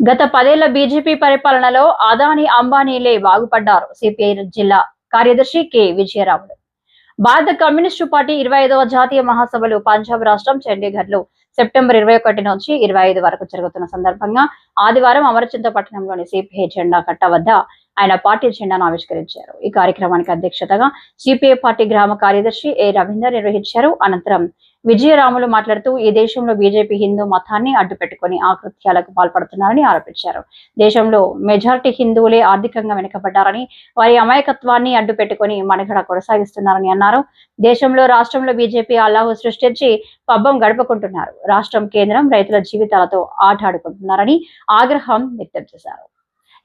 గత పదేళ్ళ బీజేపీ పరిపాలనలో అదాని అంబానీలే బాగుపడ్డారు సిపిఐ జిల్లా కార్యదర్శి కె. విజయరాముడు భారత కమ్యూనిస్టు పార్టీ ఇరవై ఐదవ జాతీయ మహాసభలు పంజాబ్ రాష్ట్రం చండీగఢ్లో సెప్టెంబర్ ఇరవై ఒకటి నుంచి ఇరవై ఐదు వరకు జరుగుతున్న సందర్భంగా ఆదివారం అమరచింత పట్టణంలోని సిపిఐ జెండా కట్ట వద్ద ఆయన పార్టీ జెండాను ఆవిష్కరించారు. ఈ కార్యక్రమానికి అధ్యక్షతగా సిపిఐ పార్టీ గ్రామ కార్యదర్శి ఏ రవీందర్ నిర్వహించారు. అనంతరం విజయరాములు మాట్లాడుతూ ఈ దేశంలో బీజేపీ హిందూ మతాన్ని అడ్డుపెట్టుకుని ఆకృత్యాలకు పాల్పడుతున్నారని ఆరోపించారు. దేశంలో మెజారిటీ హిందువులే ఆర్థికంగా వెనుకబడ్డారని వారి అమాయకత్వాన్ని అడ్డుపెట్టుకుని మనుగడ కొనసాగిస్తున్నారని అన్నారు. దేశంలో రాష్ట్రంలో బీజేపీ అల్లాహు సృష్టించి పబ్బం గడుపుకుంటున్నారు. రాష్ట్రం కేంద్రం రైతుల జీవితాలతో ఆటాడుకుంటున్నారని ఆగ్రహం వ్యక్తం చేశారు.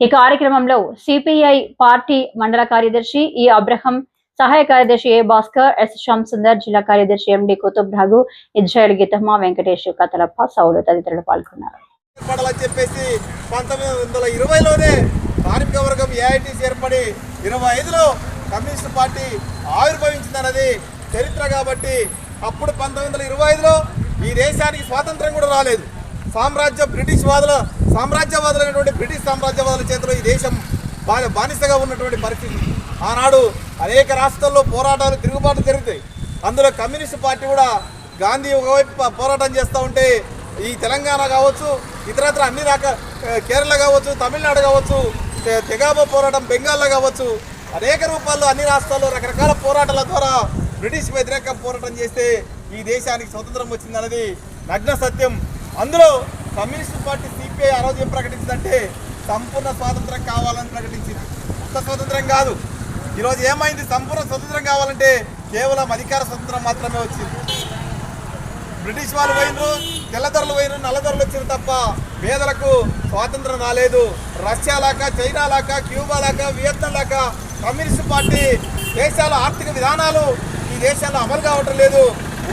ఈ కార్యక్రమంలో సిపిఐ పార్టీ మండల కార్యదర్శి ఈ అబ్రహం సహాయ కార్యదర్శి ఏ భాస్కర్ ఎస్ శ్యామ్ సుందర్ జిల్లా కార్యదర్శి ఎండి కుతుబ్ రఘు ఇజ్రాయల్ గీతమ్మ వెంకటేష్ కతలప్ప సౌలు తదితరులు పాల్గొన్నారు. చెప్పేసి పంతొమ్మిది వందల ఇరవైలోనే కార్మిక వర్గం ఏఐటీసీ ఏర్పడి ఇరవై ఐదులో కమ్యూనిస్ట్ పార్టీ ఆవిర్భవించిందన్నది చరిత్ర కాబట్టి అప్పుడు పంతొమ్మిది వందల ఇరవై ఐదులో ఈ దేశానికి స్వాతంత్రం కూడా రాలేదు. సామ్రాజ్య బ్రిటిష్ వాదుల సామ్రాజ్యవాదులైనటువంటి బ్రిటిష్ సామ్రాజ్యవాదుల చేతిలో ఈ దేశం బాగా బానిసగా ఉన్నటువంటి పరిస్థితి. ఆనాడు అనేక రాష్ట్రాల్లో పోరాటాలు తిరుగుబాటు జరుగుతాయి. అందులో కమ్యూనిస్ట్ పార్టీ కూడా గాంధీ ఒకవైపు పోరాటం చేస్తూ ఉంటే ఈ తెలంగాణ కావచ్చు ఇతరత్ర అన్ని రక కేరళ కావచ్చు తమిళనాడు కావచ్చు తెగాబో పోరాటం బెంగాల్లో కావచ్చు అనేక రూపాల్లో అన్ని రాష్ట్రాల్లో రకరకాల పోరాటాల ద్వారా బ్రిటిష్ వ్యతిరేక పోరాటం చేస్తే ఈ దేశానికి స్వతంత్రం వచ్చిందన్నది నగ్న సత్యం. అందులో కమ్యూనిస్ట్ పార్టీ సిపిఐ ఆ రోజు ఏం ప్రకటించిందంటే సంపూర్ణ స్వాతంత్రం కావాలని ప్రకటించింది. కొత్త స్వతంత్రం కాదు. ఈరోజు ఏమైంది? సంపూర్ణ స్వతంత్రం కావాలంటే కేవలం అధికార స్వతంత్రం మాత్రమే వచ్చింది. బ్రిటిష్ వాళ్ళు పోయినరు తెల్లదొరలు పోయినరు నల్లదొరలు వచ్చిన తప్ప పేదలకు స్వాతంత్రం రాలేదు. రష్యా లాక చైనా లాక క్యూబా లాక వియత్నాం లాక కమ్యూనిస్ట్ పార్టీ దేశాల ఆర్థిక విధానాలు ఈ దేశాల్లో అమలు కావటం లేదు.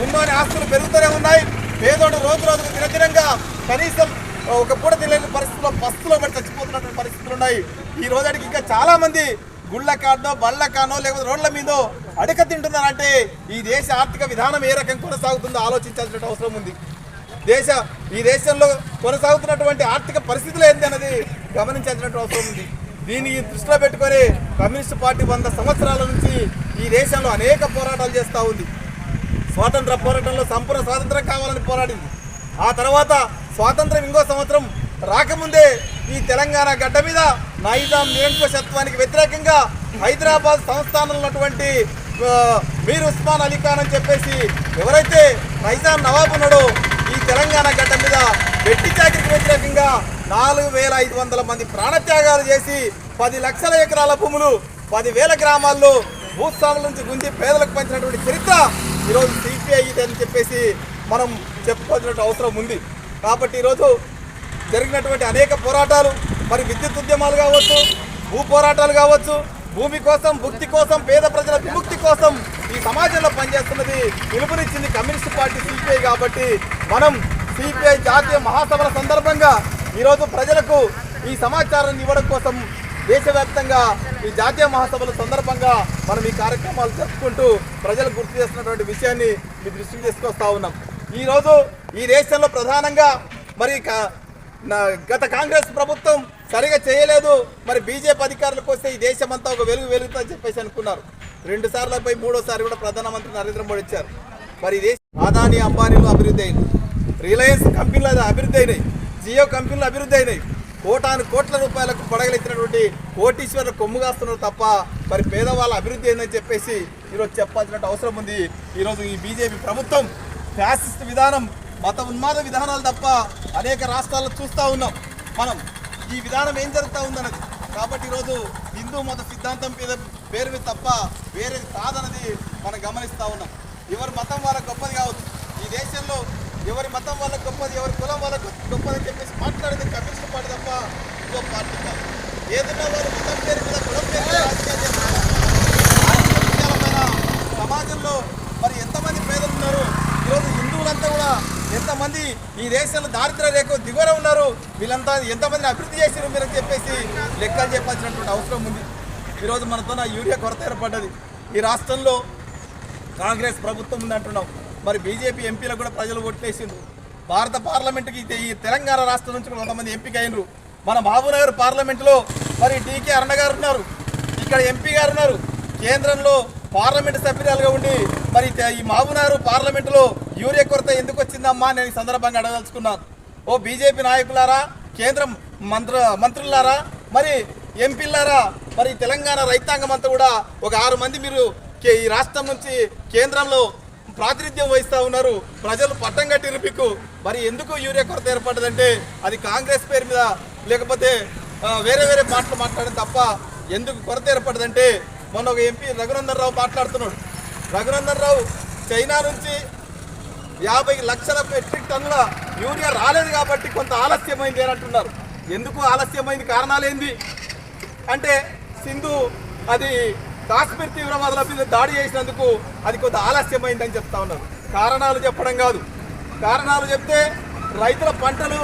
ఉన్నోని ఆస్తులు పెరుగుతూనే ఉన్నాయి. పేదోడు రోజు రోజుకు దినదినంగా కనీసం ఒక పూట తెలియని పరిస్థితుల్లో బస్సులో పడి చచ్చిపోతున్నటువంటి పరిస్థితులు ఉన్నాయి. ఈ రోజుకి ఇంకా చాలా మంది గుళ్ళ కాడో బళ్ళ కానో లేకపోతే రోడ్ల మీదో అడక తింటున్నారంటే ఈ దేశ ఆర్థిక విధానం ఏ రకం కొనసాగుతుందో ఆలోచించాల్సిన అవసరం ఉంది. దేశ ఈ దేశంలో కొనసాగుతున్నటువంటి ఆర్థిక పరిస్థితులు ఏంటి అన్నది గమనించాల్సినటువంటి అవసరం ఉంది. దీన్ని దృష్టిలో పెట్టుకొని కమ్యూనిస్ట్ పార్టీ వంద సంవత్సరాల నుంచి ఈ దేశంలో అనేక పోరాటాలు చేస్తూ ఉంది. స్వాతంత్ర పోరాటంలో సంపూర్ణ స్వాతంత్రం కావాలని పోరాడింది. ఆ తర్వాత స్వాతంత్రం ఇంకో సంవత్సరం రాకముందే ఈ తెలంగాణ గడ్డ మీద నైజాం నిరంకుశత్వానికి వ్యతిరేకంగా హైదరాబాద్ సంస్థానంలో ఉన్నటువంటి మీర్ ఉస్మాన్ అలీ ఖాన్ అని చెప్పేసి ఎవరైతే నైజాం నవాబు ఉన్నాడో ఈ తెలంగాణ గడ్డ మీద వెట్టి చాకిరికి వ్యతిరేకంగా నాలుగు వేల ఐదు వందల మంది ప్రాణత్యాగాలు చేసి పది లక్షల ఎకరాల భూములు పదివేల గ్రామాల్లో భూస్వాముల నుంచి గుంజి పేదలకు పంచినటువంటి చరిత్ర ఈరోజు సిపిఐ ఇది అని చెప్పేసి మనం చెప్పుకోవాల్సిన అవసరం ఉంది. కాబట్టి ఈరోజు జరిగినటువంటి అనేక పోరాటాలు మరి విద్యుత్ ఉద్యమాలు కావచ్చు భూ పోరాటాలు కావచ్చు భూమి కోసం భుక్తి కోసం పేద ప్రజల విముక్తి కోసం ఈ సమాజంలో పనిచేస్తున్నది పిలుపునిచ్చింది కమ్యూనిస్ట్ పార్టీ సిపిఐ కాబట్టి మనం సిపిఐ జాతీయ మహాసభల సందర్భంగా ఈరోజు ప్రజలకు ఈ సమాచారాన్ని ఇవ్వడం కోసం దేశవ్యాప్తంగా ఈ జాతీయ మహాసభల సందర్భంగా మనం ఈ కార్యక్రమాలు జరుపుకుంటూ ప్రజలకు గుర్తు చేస్తున్నటువంటి విషయాన్ని మీ దృష్టికి తీసుకొస్తా ఉన్నాం. ఈరోజు ఈ దేశంలో ప్రధానంగా మరి గత కాంగ్రెస్ ప్రభుత్వం సరిగా చేయలేదు. మరి బీజేపీ అధికారులకు వస్తే ఈ దేశం అంతా ఒక వెలుగు వెలుగుతుందని చెప్పేసి అనుకున్నారు. రెండు సార్లపై మూడోసారి కూడా ప్రధానమంత్రి నరేంద్ర మోడీ వచ్చారు. మరి దేశ అదాని అంబానీలు అభివృద్ధి అయింది. రిలయన్స్ కంపెనీలు అభివృద్ధి అయినాయి. జియో కంపెనీలు అభివృద్ధి అయినాయి. కోటాను కోట్ల రూపాయలకు పడగలెత్తినటువంటి కోటీశ్వరులు కొమ్ము కాస్తున్నారు తప్ప మరి పేదవాళ్ళ అభివృద్ధి ఏందని చెప్పేసి ఈరోజు చెప్పాల్సిన అవసరం ఉంది. ఈరోజు ఈ బీజేపీ ప్రభుత్వం ఫ్యాసిస్ట్ విధానం మత ఉన్మాద విధానాలు తప్ప అనేక రాష్ట్రాల్లో చూస్తూ ఉన్నాం. మనం ఈ విధానం ఏం జరుగుతూ ఉందన్నది. కాబట్టి ఈరోజు హిందూ మత సిద్ధాంతం మీద పేరు మీద తప్ప వేరేది కాదన్నది మనం గమనిస్తూ ఉన్నాం. ఎవరి మతం వాళ్ళకి గొప్పది కావచ్చు. ఈ దేశంలో ఎవరి మతం వాళ్ళకి గొప్పది ఎవరి కులం వాళ్ళకు గొప్పది చెప్పేసి మాట్లాడేది కమ్యూనిస్ట్ పార్టీ తప్ప ఇంకో పార్టీ కాదు. ఏదైనా వాళ్ళు మతం పేరు మీద కులం పేరు మీద రాజకీయాలు చేస్తున్నారు. సమాజంలో మరి ఎంతమంది పేదలు ఉన్నారు? ఈరోజు హిందువులంతా కూడా ఎంతమంది ఈ దేశంలో దారిద్ర రేఖ దిగువన ఉన్నారు? వీళ్ళంతా ఎంతమందిని అభివృద్ధి చేశారు మీరు చెప్పేసి లెక్కలు చెప్పాల్సినటువంటి అవసరం ఉంది. ఈరోజు మనతో నా యూరియా కొరత ఏర్పడ్డది. ఈ రాష్ట్రంలో కాంగ్రెస్ ప్రభుత్వం ఉంది అంటున్నాం. మరి బీజేపీ ఎంపీలకు కూడా ప్రజలు ఓట్లేసిండ్రు భారత పార్లమెంట్కి ఈ తెలంగాణ రాష్ట్రం నుంచి కూడా కొంతమంది ఎంపిక అయినరు. మన మహబూబ్నగర్ పార్లమెంట్లో మరి డీకే అరుణ గారు ఉన్నారు. ఇక్కడ ఎంపీ గారు ఉన్నారు. కేంద్రంలో పార్లమెంటు సభ్యురాలుగా ఉండి మరి ఈ మహబూబ్నగర్ పార్లమెంటులో యూరియా కొరత ఎందుకు వచ్చిందమ్మా నేను ఈ సందర్భంగా అడగదలుచుకున్నాను ఓ బీజేపీ నాయకులారా కేంద్ర మంత్ర మంత్రులారా మరి ఎంపీలారా మరి తెలంగాణ రైతాంగం అంతా కూడా ఒక ఆరు మంది మీరు ఈ రాష్ట్రం నుంచి కేంద్రంలో ప్రాతినిధ్యం వహిస్తూ ఉన్నారు. ప్రజలు పట్టం కట్టిరు మీకు మరి ఎందుకు యూరియా కొరత ఏర్పడ్డదంటే అది కాంగ్రెస్ పేరు మీద లేకపోతే వేరే వేరే మాటలు మాట్లాడడం తప్ప ఎందుకు కొరత ఏర్పడ్డదంటే మొన్న ఒక ఎంపీ రఘునందన్ రావు మాట్లాడుతున్నాడు. రఘునందన్ రావు చైనా నుంచి యాభై లక్షల మెట్రిక్ టన్నుల యూరియా రాలేదు కాబట్టి కొంత ఆలస్యమైంది అని అంటున్నారు. ఎందుకు ఆలస్యమైంది కారణాలేంది? అంటే సింధు అది కాశ్మీర్ తీవ్రవాదుల మీద దాడి చేసినందుకు అది కొంత ఆలస్యమైందని చెప్తా ఉన్నారు. కారణాలు చెప్పడం కాదు. కారణాలు చెప్తే రైతుల పంటలు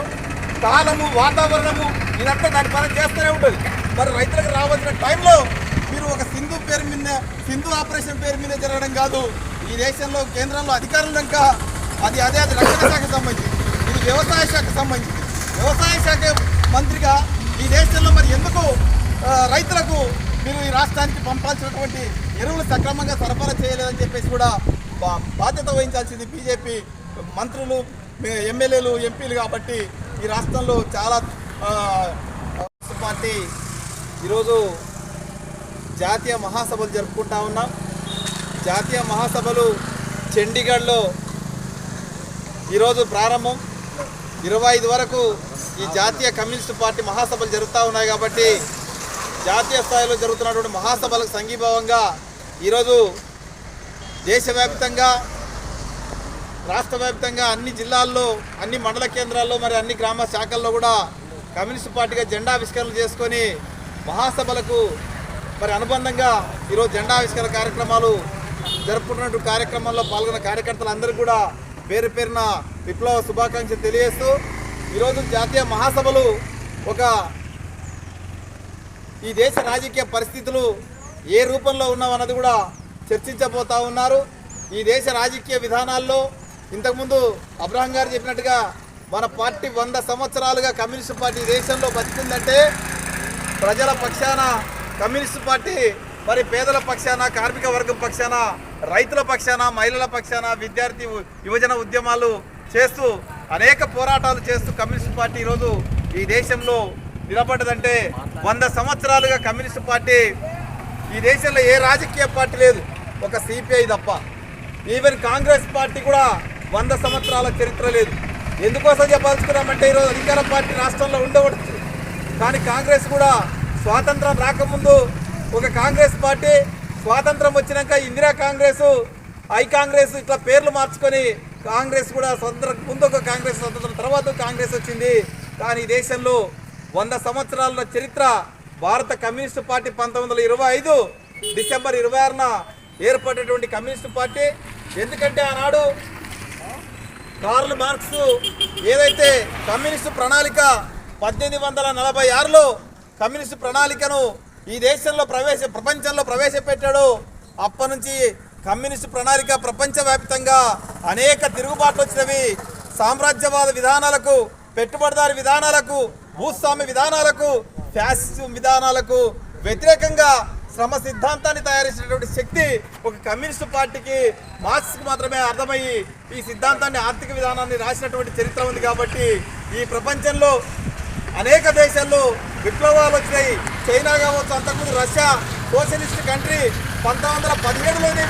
కాలము వాతావరణము ఇదంతా దాని పని చేస్తూనే ఉంటుంది. మరి రైతులకు రావాల్సిన టైంలో మీరు ఒక సింధు పేరు మీద సింధు ఆపరేషన్ పేరు మీద జరగడం కాదు. ఈ దేశంలో కేంద్రంలో అధికారులు ఇంకా అది అదే అది రక్షణ శాఖకు సంబంధించి ఇది వ్యవసాయ శాఖకు సంబంధించి. వ్యవసాయ శాఖ మంత్రిగా ఈ దేశంలో మరి ఎందుకు రైతులకు మీరు ఈ రాష్ట్రానికి పంపాల్సినటువంటి ఎరువులు సక్రమంగా సరఫరా చేయలేదని చెప్పేసి కూడా బా- బాధ్యత వహించాల్సింది బీజేపీ మంత్రులు ఎమ్మెల్యేలు ఎంపీలు కాబట్టి ఈ రాష్ట్రంలో చాలా కాంగ్రెస్ పార్టీ ఈరోజు జాతీయ మహాసభలు జరుపుకుంటా ఉన్నాం. జాతీయ మహాసభలు చండీగఢ్లో ఈరోజు ప్రారంభం. ఇరవై ఐదు వరకు ఈ జాతీయ కమ్యూనిస్ట్ పార్టీ మహాసభలు జరుగుతూ ఉన్నాయి కాబట్టి జాతీయ స్థాయిలో జరుగుతున్నటువంటి మహాసభలకు సంఘీభావంగా ఈరోజు దేశవ్యాప్తంగా రాష్ట్ర వ్యాప్తంగా అన్ని జిల్లాల్లో అన్ని మండల కేంద్రాల్లో మరి అన్ని గ్రామ శాఖల్లో కూడా కమ్యూనిస్ట్ పార్టీగా జెండా ఆవిష్కరణలు చేసుకొని మహాసభలకు మరి అనుబంధంగా ఈరోజు జెండావిష్కరణ కార్యక్రమాలు జరుపుకున్నటువంటి కార్యక్రమాల్లో పాల్గొన్న కార్యకర్తలందరూ కూడా పేరు పేరున విప్లవ శుభాకాంక్షలు తెలియజేస్తూ ఈరోజు జాతీయ మహాసభలు ఒక ఈ దేశ రాజకీయ పరిస్థితులు ఏ రూపంలో ఉన్నామన్నది కూడా చర్చించబోతా ఉన్నారు. ఈ దేశ రాజకీయ విధానాల్లో ఇంతకుముందు అబ్రహం గారు చెప్పినట్టుగా మన పార్టీ వంద సంవత్సరాలుగా కమ్యూనిస్ట్ పార్టీ దేశంలో బతికిందంటే ప్రజల పక్షాన కమ్యూనిస్ట్ పార్టీ మరి పేదల పక్షాన కార్మిక వర్గం పక్షాన రైతుల పక్షాన మహిళల పక్షాన విద్యార్థి ఉ- యువజన ఉద్యమాలు చేస్తూ అనేక పోరాటాలు చేస్తూ కమ్యూనిస్ట్ పార్టీ ఈరోజు ఈ దేశంలో నిలబడ్డదంటే వంద సంవత్సరాలుగా కమ్యూనిస్ట్ పార్టీ ఈ దేశంలో ఏ రాజకీయ పార్టీ లేదు. ఒక సిపిఐ తప్ప. ఈవెన్ కాంగ్రెస్ పార్టీ కూడా వంద సంవత్సరాల చరిత్ర లేదు. ఎందుకోసం చెప్పాల్సుకున్నామంటే ఈరోజు అధికార పార్టీ రాష్ట్రంలో ఉండవచ్చు కానీ కాంగ్రెస్ కూడా స్వాతంత్రం రాకముందు ఒక కాంగ్రెస్ పార్టీ స్వాతంత్రం వచ్చినాక ఇందిరా కాంగ్రెసు ఐ కాంగ్రెస్ ఇట్లా పేర్లు మార్చుకొని కాంగ్రెస్ కూడా స్వతంత్రం ముందు ఒక కాంగ్రెస్ స్వతంత్రం తర్వాత కాంగ్రెస్ వచ్చింది. కానీ దేశంలో వంద సంవత్సరాల చరిత్ర భారత కమ్యూనిస్టు పార్టీ పంతొమ్మిది వందల ఇరవై ఐదు డిసెంబర్ ఇరవై ఆరున ఏర్పడినటువంటి కమ్యూనిస్టు పార్టీ. ఎందుకంటే ఆనాడు కార్ల్ మార్క్స్ ఏదైతే కమ్యూనిస్టు ప్రణాళిక పద్దెనిమిది వందల నలభై ఆరులో కమ్యూనిస్టు ప్రణాళికను ఈ దేశంలో ప్రవేశ ప్రపంచంలో ప్రవేశపెట్టాడు అప్పటి నుంచి కమ్యూనిస్టు ప్రణాళిక ప్రపంచవ్యాప్తంగా అనేక తిరుగుబాట్లు వచ్చినవి. సామ్రాజ్యవాద విధానాలకు పెట్టుబడిదారి విధానాలకు భూస్వామ్య విధానాలకు ఫ్యాసిజం విధానాలకు వ్యతిరేకంగా శ్రమ సిద్ధాంతాన్ని తయారు చేసినటువంటి శక్తి ఒక కమ్యూనిస్టు పార్టీకి మార్క్స్కి మాత్రమే అర్థమయ్యి ఈ సిద్ధాంతాన్ని ఆర్థిక విధానాన్ని రాసినటువంటి చరిత్ర ఉంది కాబట్టి ఈ ప్రపంచంలో అనేక దేశాల్లో విప్లవాలు వచ్చినాయి. చైనా కావచ్చు అంతకుముందు రష్యా సోషలిస్ట్ కంట్రీ పంతొమ్మిది వందల పదిహేడులోనే